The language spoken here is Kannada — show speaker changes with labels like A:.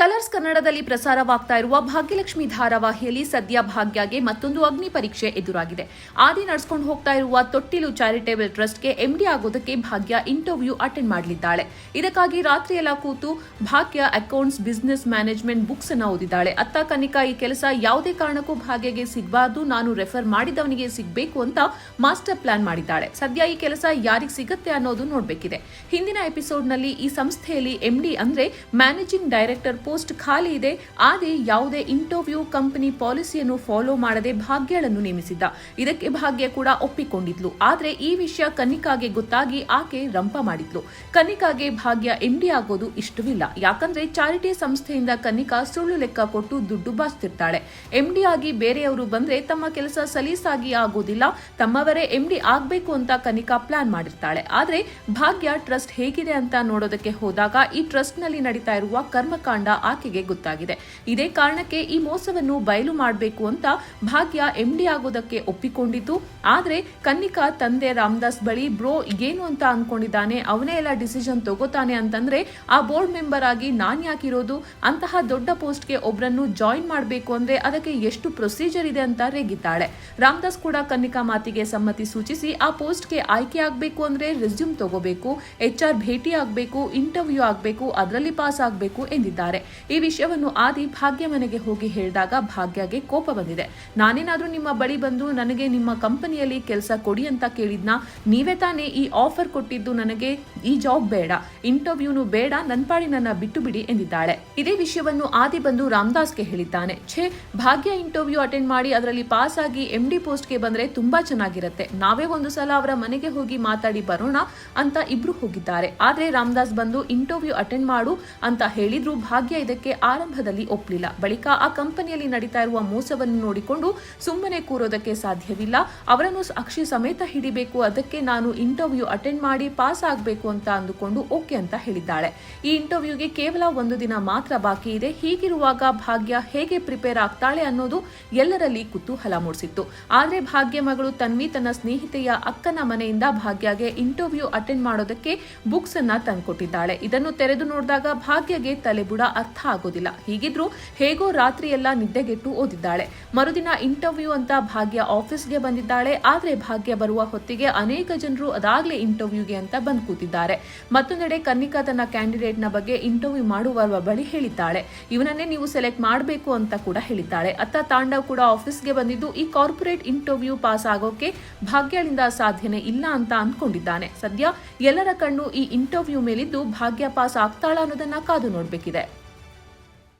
A: ಕಲರ್ಸ್ ಕನ್ನಡದಲ್ಲಿ ಪ್ರಸಾರವಾಗ್ತಾ ಇರುವ ಭಾಗ್ಯಲಕ್ಷ್ಮಿ ಧಾರಾವಾಹಿಯಲ್ಲಿ ಸದ್ಯ ಭಾಗ್ಯಗೆ ಮತ್ತೊಂದು ಅಗ್ನಿ ಪರೀಕ್ಷೆ ಎದುರಾಗಿದೆ. ಆದಿ ನಡ್ಸ್ಕೊಂಡು ಹೋಗ್ತಾ ಇರುವ ತೊಟ್ಟಿಲು ಚಾರಿಟೇಬಲ್ ಟ್ರಸ್ಟ್ಗೆ ಎಂಡಿ ಆಗೋದಕ್ಕೆ ಭಾಗ್ಯ ಇಂಟರ್ವ್ಯೂ ಅಟೆಂಡ್ ಮಾಡಲಿದ್ದಾಳೆ. ಇದಕ್ಕಾಗಿ ರಾತ್ರಿಯೆಲ್ಲ ಕೂತು ಭಾಗ್ಯ ಅಕೌಂಟ್ಸ್, ಬಿಸ್ನೆಸ್ ಮ್ಯಾನೇಜ್ಮೆಂಟ್ ಬುಕ್ಸ್ ಅನ್ನ ಓದಿದ್ದಾಳೆ. ಅತ್ತ ಕನಿಕಾ ಈ ಕೆಲಸ ಯಾವುದೇ ಕಾರಣಕ್ಕೂ ಭಾಗ್ಯಗೆ ಸಿಗಬಾರ್ದು, ನಾನು ರೆಫರ್ ಮಾಡಿದವನಿಗೆ ಸಿಗಬೇಕು ಅಂತ ಮಾಸ್ಟರ್ ಪ್ಲಾನ್ ಮಾಡಿದ್ದಾಳೆ. ಸದ್ಯ ಈ ಕೆಲಸ ಯಾರಿಗೆ ಸಿಗುತ್ತೆ ಅನ್ನೋದು ನೋಡಬೇಕಿದೆ. ಹಿಂದಿನ ಎಪಿಸೋಡ್ನಲ್ಲಿ ಈ ಸಂಸ್ಥೆಯಲ್ಲಿ ಎಂಡಿ ಅಂದ್ರೆ ಮ್ಯಾನೇಜಿಂಗ್ ಡೈರೆಕ್ಟರ್ ಪೋಸ್ಟ್ ಖಾಲಿ ಇದೆ ಆದಿ ಯಾವುದೇ ಇಂಟರ್ವ್ಯೂ ಕಂಪನಿ ಪಾಲಿಸಿಯನ್ನು ಫಾಲೋ ಮಾಡದೆ ಭಾಗ್ಯಳನ್ನು ನೇಮಿಸಿದ್ದ. ಇದಕ್ಕೆ ಭಾಗ್ಯ ಕೂಡ ಒಪ್ಪಿಕೊಂಡಿದ್ಲು. ಆದರೆ ಈ ವಿಷಯ ಕನಿಕಾಗೆ ಗೊತ್ತಾಗಿ ಆಕೆ ರಂಪ ಮಾಡಿದ್ಲು. ಕನಿಕಾಗೆ ಭಾಗ್ಯ ಎಂಡಿ ಆಗೋದು ಇಷ್ಟವಿಲ್ಲ. ಯಾಕಂದ್ರೆ ಚಾರಿಟಿ ಸಂಸ್ಥೆಯಿಂದ ಕನಿಕಾ ಸುಳ್ಳು ಲೆಕ್ಕ ಕೊಟ್ಟು ದುಡ್ಡು ಬಾಸ್ತಿರ್ತಾಳೆ ಎಂಡಿ ಆಗಿ ಬೇರೆಯವರು ಬಂದ್ರೆ ತಮ್ಮ ಕೆಲಸ ಸಲೀಸಾಗಿ ಆಗೋದಿಲ್ಲ. ತಮ್ಮವರೇ ಎಂಡಿ ಆಗ್ಬೇಕು ಅಂತ ಕನಿಕಾ ಪ್ಲಾನ್ ಮಾಡಿರ್ತಾಳೆ. ಆದ್ರೆ ಭಾಗ್ಯ ಟ್ರಸ್ಟ್ ಹೇಗಿದೆ ಅಂತ ನೋಡೋದಕ್ಕೆ ಹೋದಾಗ ಈ ಟ್ರಸ್ಟ್ನಲ್ಲಿ ನಡೀತಾ ಇರುವ ಕರ್ಮಕಾಂಡ ಆಕೆಗೆ ಗೊತ್ತಾಗಿದೆ. ಇದೇ ಕಾರಣಕ್ಕೆ ಈ ಮೋಸವನ್ನು ಬಯಲು ಮಾಡಬೇಕು ಅಂತ ಭಾಗ್ಯ ಎಂಡಿ ಆಗೋದಕ್ಕೆ ಒಪ್ಪಿಕೊಂಡಿತು ಆದ್ರೆ ಕನ್ನಿಕಾ ತಂದೆ ರಾಮದಾಸ್ ಬಳಿ, ಬ್ರೋ ಏನು ಅಂತ ಅನ್ಕೊಂಡಿದ್ದಾನೆ? ಅವನೇ ಎಲ್ಲ ಡಿಸಿಷನ್ ತಗೋತಾನೆ ಅಂತಂದ್ರೆ ಆ ಬೋರ್ಡ್ ಮೆಂಬರ್ ಆಗಿ ನಾನ್ ಯಾಕಿರೋದು? ಅಂತಹ ದೊಡ್ಡ ಪೋಸ್ಟ್ಗೆ ಒಬ್ರನ್ನು ಜಾಯಿನ್ ಮಾಡಬೇಕು ಅಂದ್ರೆ ಅದಕ್ಕೆ ಎಷ್ಟು ಪ್ರೊಸೀಜರ್ ಇದೆ ಅಂತ ರೇಗಿದ್ದಾಳೆ. ರಾಮದಾಸ್ ಕೂಡ ಕನ್ನಿಕಾ ಮಾತಿಗೆ ಸಮ್ಮತಿ ಸೂಚಿಸಿ ಆ ಪೋಸ್ಟ್ಗೆ ಆಯ್ಕೆ ಆಗಬೇಕು ಅಂದ್ರೆ ರೆಸ್ಯೂಮ್ ತಗೋಬೇಕು, ಎಚ್ ಆರ್ ಭೇಟಿ ಆಗಬೇಕು, ಇಂಟರ್ವ್ಯೂ ಆಗಬೇಕು, ಅದರಲ್ಲಿ ಪಾಸ್ ಆಗಬೇಕು ಎಂದಿದ್ದಾರೆ. ಈ ವಿಷಯವನ್ನು ಆದಿ ಭಾಗ್ಯ ಮನೆಗೆ ಹೋಗಿ ಹೇಳಿದಾಗ ಭಾಗ್ಯಗೆ ಕೋಪ ಬಂದಿದೆ. ನಾನೇನಾದ್ರೂ ನಿಮ್ಮ ಬಳಿ ಬಂದು ನನಗೆ ನಿಮ್ಮ ಕಂಪನಿಯಲ್ಲಿ ಕೆಲಸ ಕೊಡಿ ಅಂತ ಕೇಳಿದ್ನ? ನೀವೇ ತಾನೇ ಈ ಆಫರ್ ಕೊಟ್ಟಿದ್ದು ನನಗೆ ಈ ಜಾಬ್ ಬೇಡ. ಇಂಟರ್ವ್ಯೂನು ಬೇಡ ನನ್ನ ಪಾಡಿ ನನ್ನ ಬಿಟ್ಟು ಬಿಡಿ ಎಂದಿದ್ದಾಳೆ. ಇದೇ ವಿಷಯವನ್ನು ಆದಿ ಬಂದು ರಾಮದಾಸ್ಗೆ ಹೇಳಿದ್ದಾನೆ. ಛೇ, ಭಾಗ್ಯ ಇಂಟರ್ವ್ಯೂ ಅಟೆಂಡ್ ಮಾಡಿ ಅದರಲ್ಲಿ ಪಾಸ್ ಆಗಿ ಎಂ ಡಿ ಪೋಸ್ಟ್ಗೆ ಬಂದ್ರೆ ತುಂಬಾ ಚೆನ್ನಾಗಿರುತ್ತೆ. ನಾವೇ ಒಂದು ಸಲ ಅವರ ಮನೆಗೆ ಹೋಗಿ ಮಾತಾಡಿ ಬರೋಣ ಅಂತ ಇಬ್ರು ಹೋಗಿದ್ದಾರೆ. ಆದ್ರೆ ರಾಮದಾಸ್ ಬಂದು ಇಂಟರ್ವ್ಯೂ ಅಟೆಂಡ್ ಮಾಡು ಅಂತ ಹೇಳಿದ್ರು ಭಾಗ್ಯ ಇದಕ್ಕೆ ಆರಂಭದಲ್ಲಿ ಒಪ್ಪಲಿಲ್ಲ. ಬಳಿಕ ಆ ಕಂಪನಿಯಲ್ಲಿ ನಡೀತಾ ಇರುವ ಮೋಸವನ್ನು ನೋಡಿಕೊಂಡು ಸುಮ್ಮನೆ ಕೂರೋದಕ್ಕೆ ಸಾಧ್ಯವಿಲ್ಲ. ಅವರನ್ನು ಅಕ್ಷಿ ಸಮೇತ ಹಿಡಿಬೇಕು, ಅದಕ್ಕೆ ನಾನು ಇಂಟರ್ವ್ಯೂ ಅಟೆಂಡ್ ಮಾಡಿ ಪಾಸ್ ಆಗಬೇಕು ಅಂತ ಅಂದುಕೊಂಡು ಓಕೆ ಅಂತ ಹೇಳಿದ್ದಾಳೆ. ಈ ಇಂಟರ್ವ್ಯೂಗೆ ಕೇವಲ ಒಂದು ದಿನ ಮಾತ್ರ ಬಾಕಿ ಇದೆ. ಹೀಗಿರುವಾಗ ಭಾಗ್ಯ ಹೇಗೆ ಪ್ರಿಪೇರ್ ಆಗ್ತಾಳೆ ಅನ್ನೋದು ಎಲ್ಲರಲ್ಲಿ ಕುತೂಹಲ ಮೂಡಿಸಿತ್ತು. ಆದರೆ ಭಾಗ್ಯ ಮಗಳು ತನ್ವಿ ತನ್ನ ಸ್ನೇಹಿತೆಯ ಅಕ್ಕನ ಮನೆಯಿಂದ ಭಾಗ್ಯಗೆ ಇಂಟರ್ವ್ಯೂ ಅಟೆಂಡ್ ಮಾಡೋದಕ್ಕೆ ಬುಕ್ಸ್ ಅನ್ನ ತಂದುಕೊಟ್ಟಿದ್ದಾಳೆ. ಇದನ್ನು ತೆರೆದು ನೋಡಿದಾಗ ಭಾಗ್ಯಗೆ ತಲೆಬುಡ ಅರ್ಥ ಆಗೋದಿಲ್ಲ. ಹೀಗಿದ್ರು ಹೇಗೋ ರಾತ್ರಿ ಎಲ್ಲ ನಿದ್ದೆಗೆಟ್ಟು ಓದಿದ್ದಾಳೆ. ಮರುದಿನ ಇಂಟರ್ವ್ಯೂ ಅಂತ ಭಾಗ್ಯ ಆಫೀಸ್ಗೆ ಬಂದಿದ್ದಾಳೆ. ಆದ್ರೆ ಭಾಗ್ಯ ಬರುವ ಹೊತ್ತಿಗೆ ಅನೇಕ ಜನರು ಅದಾಗ್ಲೇ ಇಂಟರ್ವ್ಯೂಗೆ ಅಂತ ಬಂದು ಕೂತಿದ್ದಾರೆ. ಮತ್ತೊಂದೆಡೆ ಕನ್ನಿಕಾ ತನ್ನ ಕ್ಯಾಂಡಿಡೇಟ್ನ ಬಗ್ಗೆ ಇಂಟರ್ವ್ಯೂ ಮಾಡುವವರ ಬಳಿ ಹೇಳಿದ್ದಾಳೆ. ಇವನನ್ನೇ ನೀವು ಸೆಲೆಕ್ಟ್ ಮಾಡಬೇಕು ಅಂತ ಕೂಡ ಹೇಳಿದ್ದಾಳೆ. ಅತ್ತ ತಾಂಡವ್ ಕೂಡ ಆಫೀಸ್ಗೆ ಬಂದಿದ್ದು ಈ ಕಾರ್ಪೊರೇಟ್ ಇಂಟರ್ವ್ಯೂ ಪಾಸ್ ಆಗೋಕೆ ಭಾಗ್ಯಳಿಂದ ಸಾಧ್ಯನೇ ಇಲ್ಲ ಅಂತ ಅಂದ್ಕೊಂಡಿದ್ದಾನೆ ಸದ್ಯ ಎಲ್ಲರ ಕಣ್ಣು ಈ ಇಂಟರ್ವ್ಯೂ ಮೇಲಿದ್ದು ಭಾಗ್ಯ ಪಾಸ್ ಆಗ್ತಾಳ ಅನ್ನೋದನ್ನ ಕಾದು ನೋಡ್ಬೇಕಿದೆ.